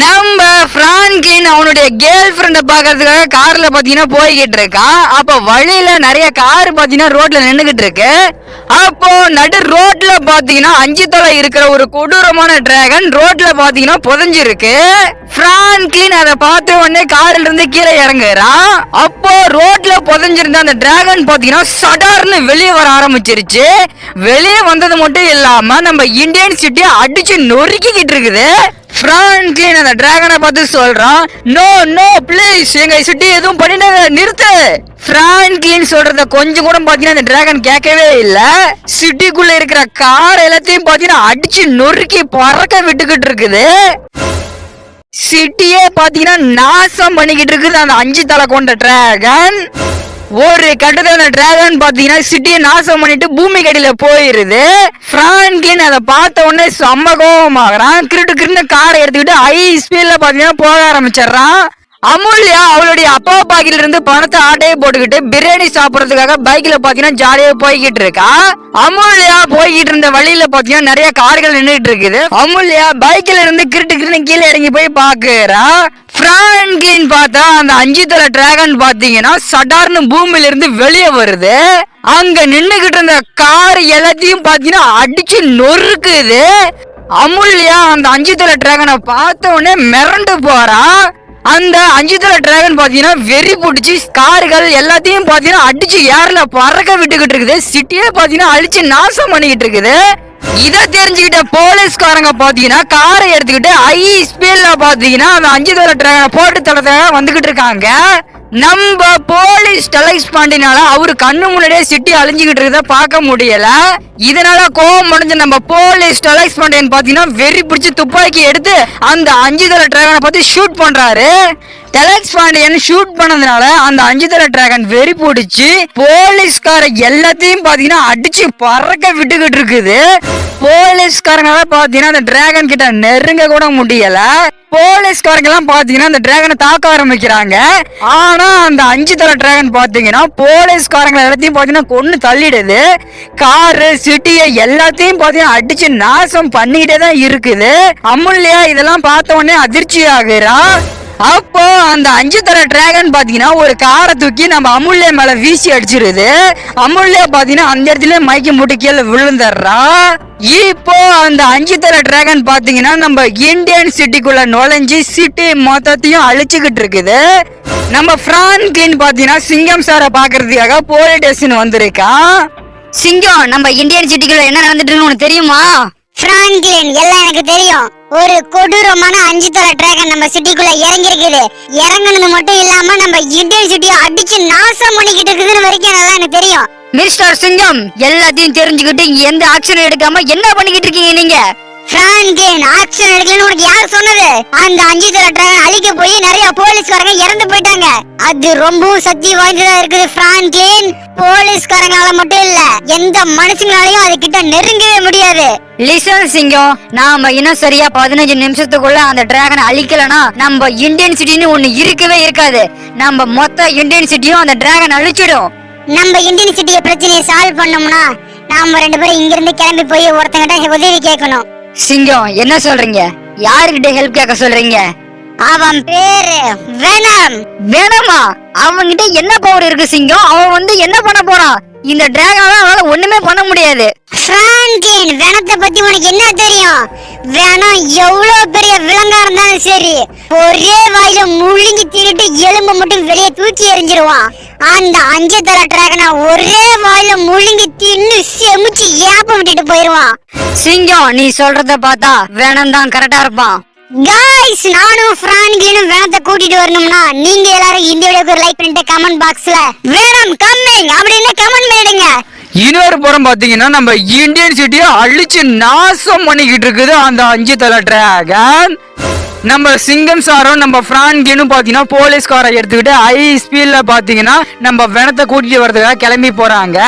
நம்ம பிரான்கின் அவனுடைய கேர்ள் ஃப்ரெண்டை பார்க்கறதுக்காக கார்ல பாத்தீங்கன்னா போய்கிட்டு இருக்கான் அப்ப வழியில நிறைய கார் பாத்தீங்கன்னா ரோட்ல நின்றுக்கிட்டு இருக்கு. அப்போ நடு ரோட்ல பாத்தீங்கன்னா அஞ்சு தலை இருக்கிற ஒரு கொடூரமான டிராகன் ரோட்ல பாத்தீங்கன்னா புதஞ்சிருக்கு. பிரான்கின் அதை பார்த்த உடனே கார்ல இருந்து கீழே இறங்குறான் அப்போ ரோட்ல புதஞ்சிருந்த அந்த டிராகன் பாத்தீங்கன்னா சடார்னு வெளியே வர ஆரம்பிச்சிருச்சு. வெளியே வந்தது மட்டும் இல்லாம நம்ம இந்தியன் சிட்டியை அடிச்சு நொறுக்கிக்கிட்டு இருக்குது. பிரான்க்லின் அந்த டிராகனை பார்த்து சொல்றான் நோ நோ ப்ளீஸ் எங்க சிட்டி எதுவும் பண்ணிடாத நிறுத்து. பிரான்க்லின் சொல்றத கொஞ்சம் கூட பாத்தீங்கன்னா அந்த டிராகன் கேட்கவே இல்ல. சிட்டிக்குள்ள இருக்கிற கார் எல்லாத்தையும் பாத்தீங்கன்னா அடிச்சு நொறுக்கி பறக்க விட்டுக்கிட்டு இருக்குது. சிட்டியே பாத்தீங்கன்னா நாசம் பண்ணிக்கிட்டு இருக்குது அந்த அஞ்சு தலை கொண்ட டிராகன். ஒரு கட்டத்தான டிராகன் பாத்தீங்கன்னா சிட்டியை நாசம் பண்ணிட்டு பூமி கடியில போயிருது. பிரான்கின் அதை பார்த்த உடனே செம்ம கோபமாகறான் கிருட்டு கிருட்டு காரை எடுத்துக்கிட்டு ஹை ஸ்பீட்ல பாத்தீங்கன்னா போக ஆரம்பிச்சிடுறான். அமுல்யா அவளுடைய அப்பா பாக்கில இருந்து பணத்தை ஆட்டையை போட்டுக்கிட்டு பிரியாணி சாப்பிடறதுக்காக பைக்ல பாத்தீங்கன்னா ஜாலியா போய்கிட்டு இருக்கா. அமுல்யா போய்கிட்டு இருந்த வழியில பாத்தீங்கன்னா நிறைய கார்கள் நின்றுட்டு இருக்குது. அமுல்யா பைக்ல இருந்து கிருட்டு கிருட்டு கீழே இறங்கி போய் பாக்குறா பிரான்கின் பார்த்தா அந்த அஞ்சு தலை டிராகன் பாத்தீங்கன்னா சடார்னு பூமியில இருந்து வெளியே வருது. அங்க நின்னுகிட்டு இருந்த கார் எல்லாத்தையும் பாத்தீங்கன்னா அடிச்சு நொறுக்குது. அமுல்யா அந்த அஞ்சு தலை டிராகனை பார்த்த உடனே மிரண்டு போறா. அந்த அஞ்சு தலை டிராகன் பாத்தீங்கன்னா வெறி பிடிச்சி கார்கள் எல்லாத்தையும் பாத்தீங்கன்னா அடிச்சு ஏர்ல பறக்க விட்டுக்கிட்டு இருக்குது. சிட்டியே பாத்தீங்கன்னா அழிச்சு நாசம் பண்ணிக்கிட்டு இருக்குது. இதை தெரிஞ்சுக்கிட்ட போலீஸ்காரங்க பாத்தீங்கன்னா காரை எடுத்துக்கிட்டு ஹை ஸ்பீட்ல பாத்தீங்கன்னா அந்த அஞ்சு தலை டிராகனை போட்டு தளத்தை வந்துகிட்டு இருக்காங்க. நம்ம போலீஸ் டெலைஸ் பாண்டினால அவரு கண்ணு முன்னாடியே சிட்டி அழிஞ்சுக்கிட்டு இருக்கத பார்க்க முடியல. இதனால கோவம் முடிஞ்ச நம்ம போலீஸ் டெலக்ஸ் பாண்டியன் பாத்தீங்கன்னா வெறி பிடிச்சி துப்பாக்கி எடுத்து அந்த அஞ்சு தலை டிராகனை பார்த்து ஷூட் பண்றாரு. டெலக்ஸ் பாண்டியன் ஷூட் பண்ணதுனால அந்த அஞ்சு தர டிராகன் வெறி போடிச்சு போலீஸ்கார எல்லாத்தையும் பாத்தீங்கன்னா அடிச்சு பறக்க விட்டுக்கிட்டு இருக்குது. போலீஸ்காரங்க பாத்தீங்கன்னா அந்த டிராகன் கிட்ட நெருங்க கூட முடியல. போலீஸ்காரங்க எல்லாம் பாத்தீங்கன்னா அந்த டிராகனை தாக்க ஆரம்பிக்கிறாங்க. ஆனா அந்த அஞ்சு தலை டிராகன் பாத்தீங்கன்னா போலீஸ்காரங்க எல்லாத்தையும் பாத்தீங்கன்னா கொண்டு தள்ளிடுது. காரு சிட்டியை எல்லாத்தையும் பாத்தீங்கன்னா அடிச்சு நாசம் பண்ணிக்கிட்டே தான் இருக்குது. அமுல்யா இதெல்லாம் பார்த்த உடனே அதிர்ச்சி ஆகுறா அப்போ அந்த அஞ்சு தர டிராகன் பாத்தீங்கன்னா ஒரு காரை தூக்கி நம்ம அமுல்யா மேல வீசி அடிச்சிருது. அமுல்யா பாத்தீங்கன்னா அந்த இடத்துல மைக்கு முட்டி கீழே விழுந்துடுறா. இப்போ அந்த அஞ்சு தர டிராகன் பாத்தீங்கன்னா நம்ம இந்தியன் சிட்டிக்குள்ள நுழைஞ்சு சிட்டி மொத்தத்தையும் அழிச்சுக்கிட்டு இருக்குது. நம்ம பிரான்கின் பாத்தீங்கன்னா சிங்கம் சாரை பாக்குறதுக்காக போலீஸ் ஸ்டேஷன் வந்திருக்கான் சிங்கம் நம்ம இந்தியன் சிட்டிக்குள்ள என்ன நடந்துட்டு இருக்குன்னு உனக்கு தெரியுமா? பிராங்க்லின் எல்லாம் எனக்கு தெரியும். ஒரு கொடூரமான அஞ்சு தர டிராகன் நம்ம சிட்டிக்குள்ள இறங்கி இருக்குது இறங்குனது மட்டும் இல்லாம நம்ம இந்தியன் சிட்டியை அடிச்சு நாசம் பண்ணிக்கிட்டு இருக்குதுன்னு வரைக்கும் நல்லா எனக்கு தெரியும். மிஸ்டர் சிங்கம் எல்லாத்தையும் தெரிஞ்சுக்கிட்டு எந்த ஆக்ஷன் எடுக்காம என்ன பண்ணிக்கிட்டு இருக்கீங்க நீங்க? பிராங்க்லின் ஆக்ஷன் எடுக்கலன்னு உனக்கு யார் சொன்னது? அந்த அஞ்சு தர டிராகன் அழிக்க போய் நிறைய போலீஸ்காரங்க இறந்து போயிட்டாங்க. அது ரொம்பவும் சக்தி வாய்ந்ததா இருக்குது பிராங்க்லின். போலீஸ்காரங்களால மட்டும் இல்ல எந்த மனுஷங்களாலையும் அது கிட்ட நெருங்கவே முடியாது. லிசன் சிங்கம் நாம இன்னும் சரியா பதினஞ்சு நிமிஷத்துக்குள்ள அந்த டிராகனை அழிக்கலனா நம்ம இந்தியன் சிட்டின்னு ஒண்ணு இருக்கவே இருக்காது. நம்ம மொத்த இந்தியன் சிட்டியும் அந்த டிராகன் அழிச்சிடும். நம்ம இந்தியன் சிட்டிய பிரச்சனையை சால்வ் பண்ணோம்னா நாம ரெண்டு பேரும் இங்க இருந்து கிளம்பி போய் ஒருத்தங்கிட்ட உதவி கேட்கணும். சிங்கம் என்ன சொல்றீங்க? யாருக்கிட்ட ஹெல்ப் கேட்க சொல்றீங்க? அவன் பேரு வெனம் வேணாமா அவன்கிட்ட என்ன பவர் இருக்கு சிங்கம்? அவன் வந்து என்ன இந்த டிராகனால அவனால ஒண்ணுமே பண்ண முடியாது. பிராங்கின் வெனத்தை பத்தி உனக்கு என்ன தெரியும்? வெனம் எவ்வளவு பெரிய விலங்கா இருந்தாலும் சரி ஒரே வாயில முழுங்கி தின்னுட்டு எலும்பு மட்டும் வெளியே தூக்கி எறிஞ்சிருவான். அந்த அஞ்சு தர டிராகனை ஒரே வாயில முழுங்கி தின்னு செமிச்சு ஏப்ப விட்டுட்டு போயிருவான். சிங்கம் நீ சொல்றத பார்த்தா வேணம் தான் கரெக்டா இருப்பான். கைஸ் நானும் பிரான்கினும் வேணத்தை கூட்டிட்டு வரணும்னா நீங்க எல்லாரும் இந்த வீடியோக்கு ஒரு லைக் பண்ணிட்டு கமெண்ட் பாக்ஸ்ல வேணும் கம்மிங் அப்படின்னு கமெண்ட் பண்ணிடுங்க. இன்னொரு புறம் பாத்தீங்கன்னா நம்ம இந்தியன் சிட்டியை அழிச்சு நாசம் பண்ணிக்கிட்டு இருக்குது அந்த அஞ்சு தலை டிராகன் நம்ம சிங்கம் சாரும் நம்ம பிரான்கினும் பாத்தீங்கன்னா போலீஸ்காரை எடுத்துக்கிட்டு ஹை ஸ்பீட்ல பாத்தீங்கன்னா நம்ம வெனத்தை கூட்டிட்டு வரதுக்காக கிளம்பி போறாங்க.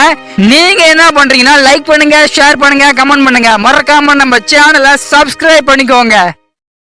நீங்க என்ன பண்றீங்கன்னா லைக் பண்ணுங்க ஷேர் பண்ணுங்க கமெண்ட் பண்ணுங்க. மறக்காம நம்ம சேனலை சப்ஸ்கிரைப் பண்ணிக்கோங்க.